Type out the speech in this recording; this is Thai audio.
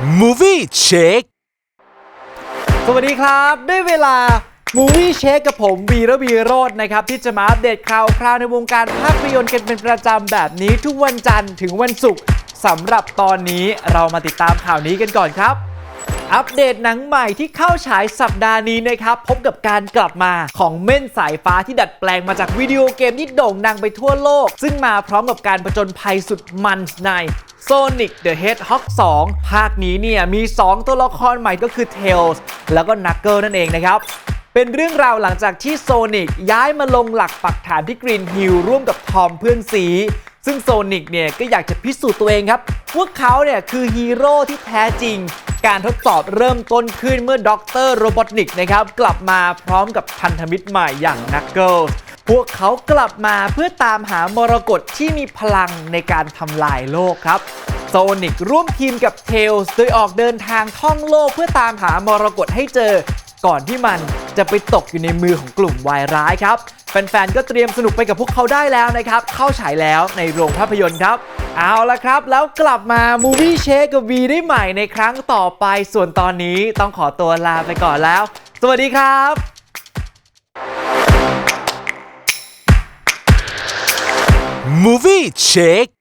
Movie Check สวัสดีครับ ได้เวลา Movie Check กับผมวีระวีโรจน์นะครับ ที่จะมาอัปเดตข่าวคราวในวงการภาพยนตร์กันเป็นประจำแบบนี้ทุกวันจันทร์ถึงวันศุกร์สำหรับตอนนี้เรามาติดตามข่าวนี้กันก่อนครับ อัปเดตหนังใหม่ที่เข้าฉายสัปดาห์นี้นะครับ พบกับการกลับมาของเม่นสายฟ้าที่ดัดแปลงมาจากวิดีโอเกมที่โด่งดังไปทั่วโลก ซึ่งมาพร้อมกับการผจญภัยสุดมันใน Sonic the Hedgehog 2 ภาคนี้เนี่ยมี 2 ตัวละครใหม่ก็คือ Tails แล้วก็ Knuckles นั่นเองนะครับเป็นเรื่องราวหลังจากที่โซนิกย้ายมาลงหลักปักฐานที่กรีนฮิลร่วมกับทอมเพื่อนซีซึ่งโซนิกเนี่ยก็อยากจะพิสูจน์ตัวเองครับว่าเขาเนี่ยคือฮีโร่ที่แท้จริง การทดสอบเริ่มต้นขึ้นเมื่อด็อกเตอร์โรบอทนิกนะครับกลับมาพร้อมกับพันธมิตรใหม่อย่างนักเกิลพวกเขากลับมาเพื่อตามหามรกตที่มีพลังในการทำลายโลกครับโซนิกร่วมทีมกับเทลส์โดยออกเดินทางท่องโลกเพื่อตามหามรกตให้เจอ ก่อนที่มันจะไปตกอยู่ในมือของกลุ่มวายร้ายครับ แฟนๆ ก็เตรียมสนุกไปกับพวกเขาได้แล้วนะครับ เข้าฉายแล้วในโรงภาพยนตร์ครับ เอาละครับ แล้วกลับมา Movie Shake กับ V ได้ใหม่ในครั้งต่อไปส่วนตอนนี้ต้องขอตัวลาไปก่อนแล้ว สวัสดีครับ Movie Shake